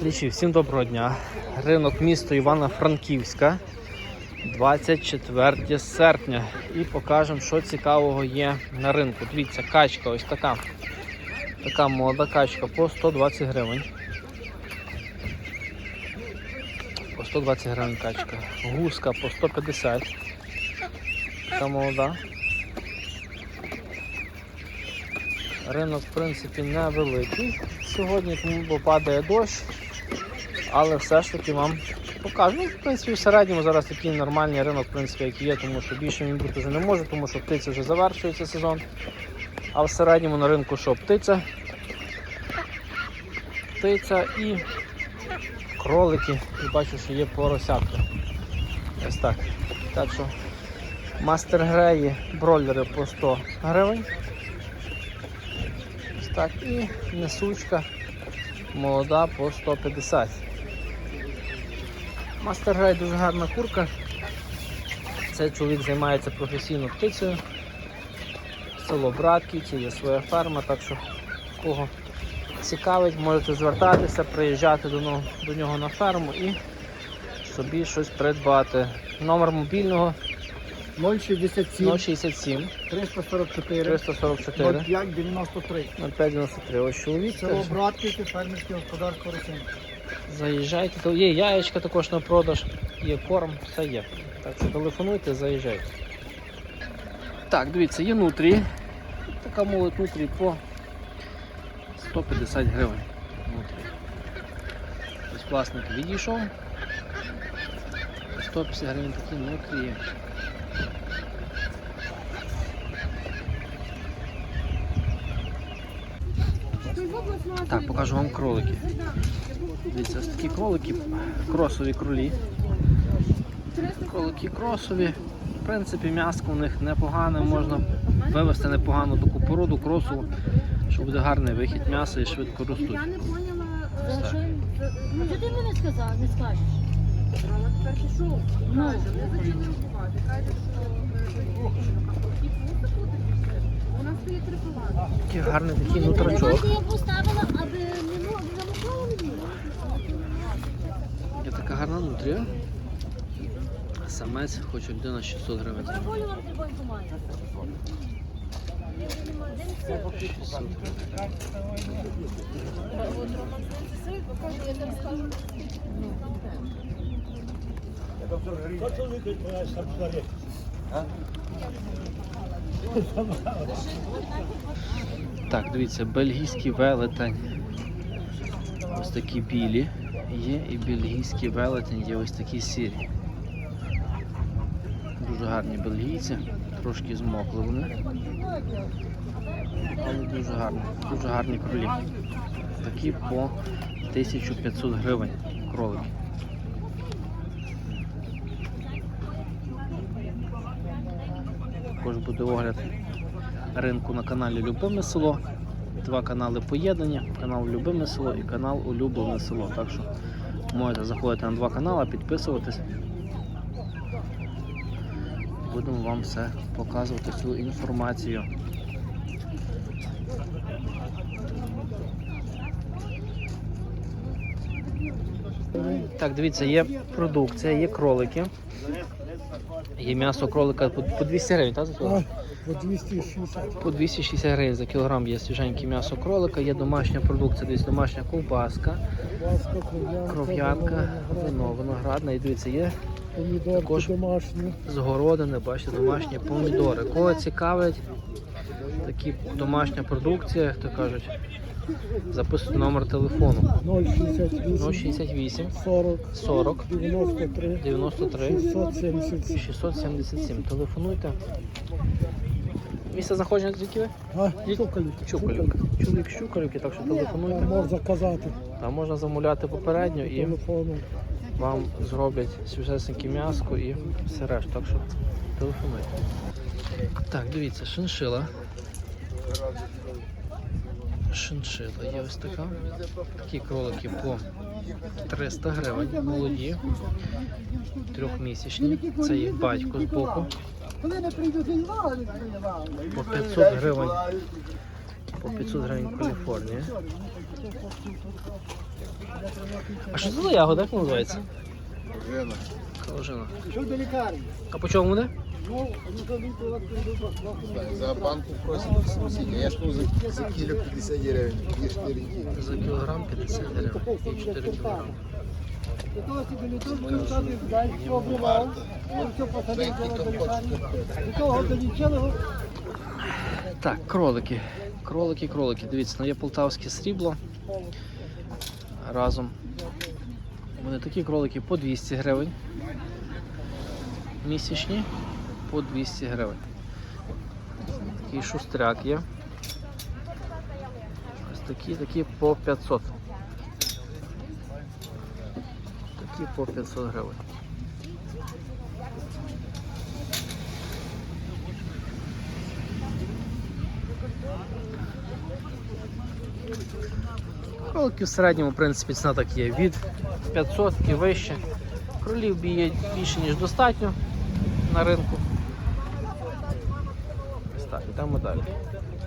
Глядачі, всім доброго дня. Ринок місто Івано-Франківська. 24 серпня. І покажемо, що цікавого є на ринку. Дивіться, качка ось така. Така молода качка по 120 гривень. По 120 гривень качка. Гуска по 150. Така молода. Ринок, в принципі, невеликий сьогодні, тому падає дощ. Але все ж таки вам покажу. Ну, в принципі, в середньому зараз такий нормальний ринок, в принципі, який є, тому що більше він бути вже не може, тому що птиця вже завершується сезон. А в середньому на ринку що птиця, птиця і кролики. І бачу, що є поросятка. Ось так. Так що мастер греї бройлери по 100 гривень. Ось так. І несучка молода по 150. Мастер Грей дуже гарна курка. Цей чоловік займається професійно птицею. Село Братківці, є своя ферма, так що кого цікавить, можете звертатися, приїжджати до нього, до нього на ферму і собі щось придбати. Номер мобільного 067 067 344 344 05 93. 0593. Ось чоловік. Село Братківки, фермерське господарство Росин. Заїжджайте, то є яєчка також на продаж, є корм, все є. Так що телефонуйте, заїжджайте. Так, дивіться, є нутрі. Така молодь нутрі по 150 гривень. Ось власник відійшов. 150 гривень такі нутрі є. Так, покажу вам кролики. Дивіться, ось такі кролики, кросові кролі. Кролики кросові. В принципі, м'яско у них непогане, можна вивести непогану таку породу кросову, що буде гарний вихід м'яса і швидко ростуть. Я не поняла, е, що. Ну ти мені сказав, не скажеш. Мама тепер пішов, Ну. каже, ми почали рахувати. Каже, що. У нас стоїть три. Такий гарний такий Ну, нутрачок. Я поставила, аби не мог замокало мені. Є така гарна нутрія. Самець хоче людина 600 гривень. Волю вам трибоньку маю. 600 гривень. Так, дивіться, бельгійський велетень. Ось такі білі є, і бельгійський велетень є ось такі сірі. Дуже гарні бельгійці, трошки змокли вони. Але дуже гарні, дуже гарні кролі. Такі по 1500 гривень кролики. Також буде огляд ринку на каналі Любиме село. Два канали поєднання, канал Любиме село і канал Улюблене село. Так що можете заходити на два канали, підписуватись. Будемо вам все показувати всю інформацію. Так, дивіться, є продукція, є кролики. Є м'ясо кролика по 200 гривень, так? По 260. По 260 гривень за кілограм є свіженьке м'ясо кролика, є домашня продукція, десь домашня ковбаска, кров'янка, вино, вино, виноградна. І дивіться, є також- домашні. з городини, бачите, домашні помідори. Кого цікавить, такі домашня продукція, як то кажуть, записуйте номер телефону 068 068 40 40 93 93 677. 677. Телефонуйте. Місце знаходження звідки ви? А. Чукалівка. Чоловік з Чукалівки, так що телефонуйте. Можна заказати Там можна замовляти попередньо і вам зроблять свіжесеньке м'яско і все решта. Так що телефонуйте. Так, дивіться, шиншила. Шиншила є ось така. Такі кролики по 300 гривень, молоді, трьохмісячні. Це їх батько з боку. По 500 гривень. По 500 гривень Каліфорнія. А що це за ягода, як називається? Калужина. Що до лікарні? А по чому буде? Ну, прийду, За банку просять 80. Я ж ну, за, за кіло 50 гривень. 4 кіло. За кілограм 50 гривень. І 4 кілограми. До того собі не то стати, дай що обривав, все посадив до лікарні. До того долічили, Так, кролики. Кролики, кролики. Дивіться, ну є полтавське срібло. Разом. Вони такі кролики по 200 гривень. Місячні по 200 гривень. Такий шустряк є. Ось такі, такі по 500. Такі по 500 гривень. Кролики в середньому, в принципі, ціна так є від 500 і вище. Кролів б'є більше, ніж достатньо на ринку. Ось так, йдемо далі.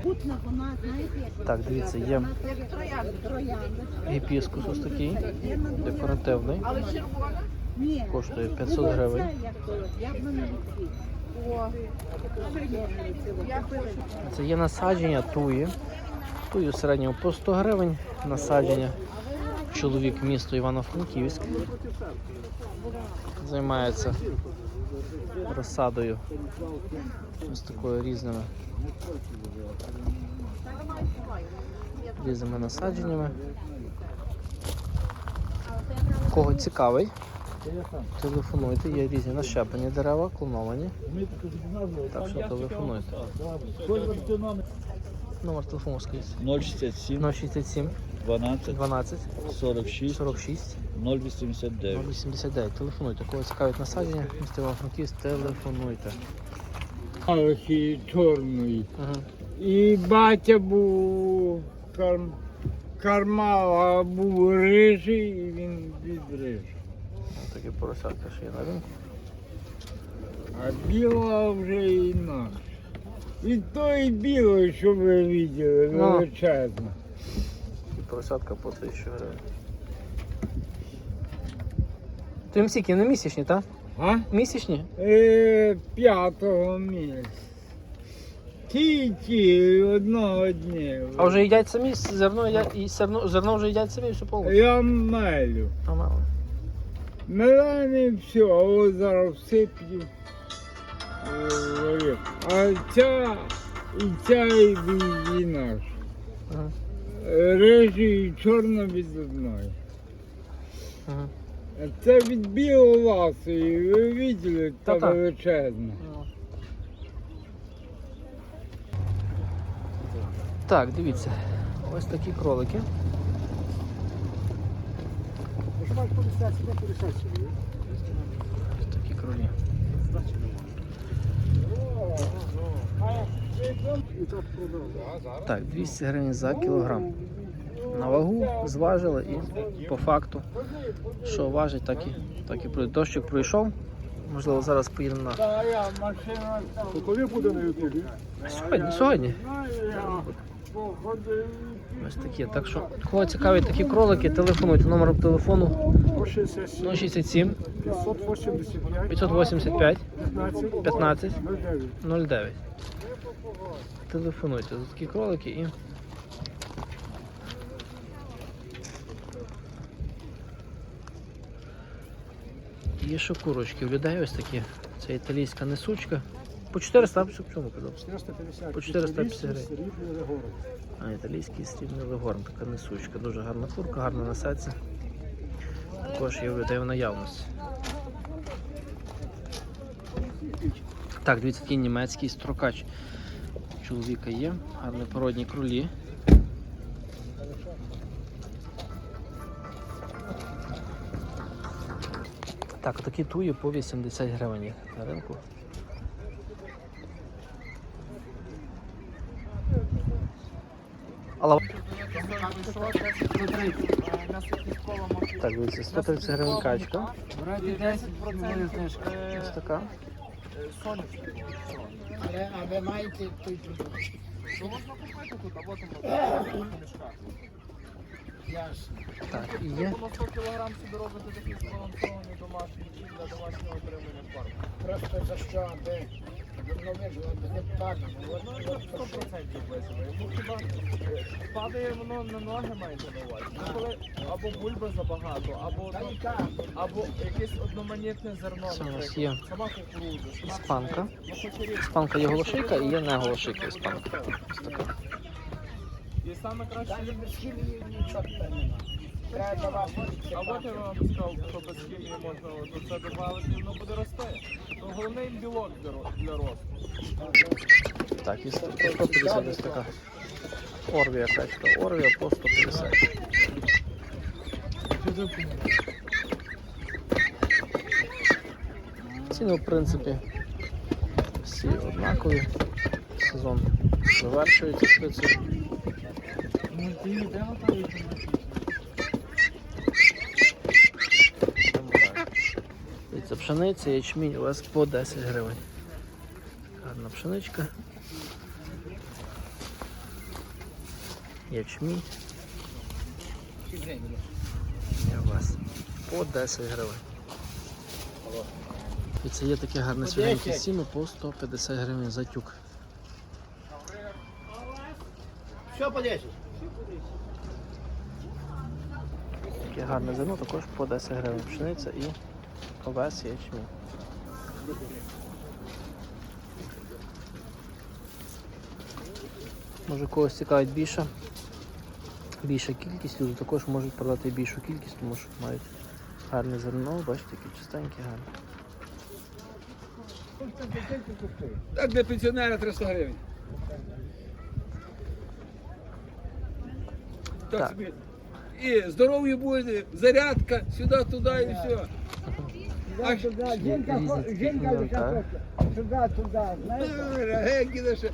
Путна вона, знаєте, як Так, дивіться, є гіпіскус ось такий, декоративний, Ні. коштує 500 гривень. Я б мене Це є насадження туї. Туї в середньому по 100 гривень. Насадження чоловік місто Івано-Франківськ. Займається розсадою ось такою різними. Різними насадженнями. Кого цікавий, телефонуйте, є різні нащеплені дерева, клоновані. Так що телефонуйте. Номер телефону скажіть. 067 067 12 12 46 46 089. 089. Телефонуйте. Кого цікавить насадження, місто Івано-Франківськ, телефонуйте. Малахи чорної. І батя був карм... кармала був рижий, і він відрижав. Такі поросятка ще є на ринку. А біла вже інакше. І той білий, що ви бачили, Ну. величезна. І поросятка по 1000 гривень. То їм скільки? Не місячні, так? А? Місячні? Е, п'ятого місяця. Ті-ті, одного дня. А вже їдять самі зерно, я- і зерно, зерно вже їдять самі все повністю. Я мелю. А мало. Мелани все, а ось зараз всиплю. А ця і ця і і наш. Угу. Рижий і чорна від одної. Угу. А це від білоласої, ви бачили, та Та-та. величезна. Так, дивіться. Ось такі кролики. Маєш полісся, сюди полісся сюди. Ось такі кролі. І так 200 гривень за кілограм. На вагу зважили і по факту, що важить, так і, так і пройде. Дощик пройшов. Можливо, зараз поїдемо на коли буде на сьогодні. сьогодні. Ось такі. Так що, кого цікавить такі кролики, телефонуйте. Номер телефону 067, 067 585, 585 15, 15 09. 09. Телефонуйте за такі кролики і. Є ще курочки. У людей ось такі. Це італійська несучка. По 400, а в чому казав? 450. По 450 Італійський срібний город. А, італійський срібний легорн, така несучка. Дуже гарна курка, гарна несеться. Також є у людей в наявності. Так, дивіться, такий німецький строкач. Чоловіка є, гарні породні кролі. Так, такі туї по 80 гривень на ринку. Але... Так, дивіться, 130 гривень качка. Ось така. А ви маєте той продукт? Ясно. Так, і є. Воно 100 кг собі робити такий збалансований домашній фільм для домашнього отримання фарму. Просто за що, аби давно вижила, аби не падало. От, от, це 100% висовує. Хіба падає воно на ноги, маєте на увазі. Коли або бульби забагато, або, або якесь одноманітне зерно, наприклад. Сама кукурудза, Іспанка. Іспанка є голошика і є не голошика іспанка. І саме краще А от я вам сказав, що без хімії можна от це додати, воно буде рости. То головний білок для, росту. Так, і 150 ось така. Орвія качка. Орвія по 150. Ціни, в принципі, всі однакові. Сезон завершується швидше. Дивіться, пшениця, ячмінь у вас по 10 гривень. Гарна пшеничка. Ячмінь. І у вас по 10 гривень. І це є таке гарне свіженьке сіно по 150 гривень за тюк. Що по 10? Таке гарне зерно також по 10 гривень. Пшениця і овес ячмінь. Може когось цікавить більше. Більша кількість, люди також можуть продати більшу кількість, тому що мають гарне зерно, бачите, які чистенькі, гарні. Так для пенсіонера 300 гривень. Так, Так. собі. І здоров'я буде, зарядка, сюди, туди і все. Туди, туди, жінка, жінка а? хоче. Сюди, туди, знаєте? Генькіна ще,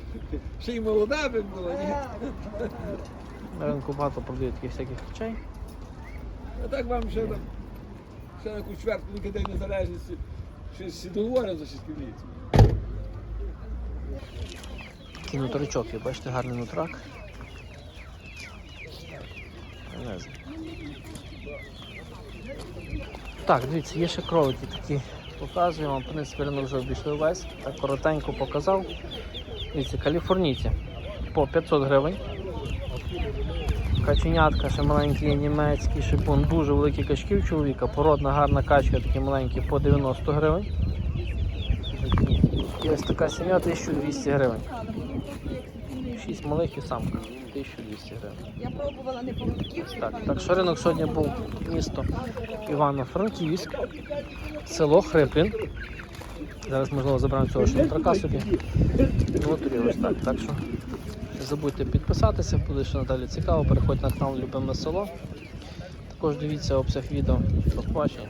ще й молода би була, ні? На ринку багато продають таких всяких речей. А так вам ще там, ще на якусь чверть великий незалежності, щось договорено за шістківниці. Такий нутричок бачите, гарний нутрак. Не знаю. Так, дивіться, є ще кролики такі. Показую вам, в принципі, ринок вже обійшли весь. Так коротенько показав. Дивіться, каліфорнійці по 500 гривень. Каченятка, ще маленький німецький шипун, дуже великі качки у чоловіка. Породна гарна качка, такі маленькі по 90 гривень. І ось така сім'я 1200 гривень. Шість малих і самка 1200 гривень. Я пробувала не по Так, так що ринок сьогодні був місто Івано-Франківськ, село Хриплін. Зараз можливо заберемо цього шматрака собі. Ну, от і ось так. Так що не забудьте підписатися, буде ще надалі цікаво. Переходьте на канал Любиме село. Також дивіться обсяг відео. До побачення.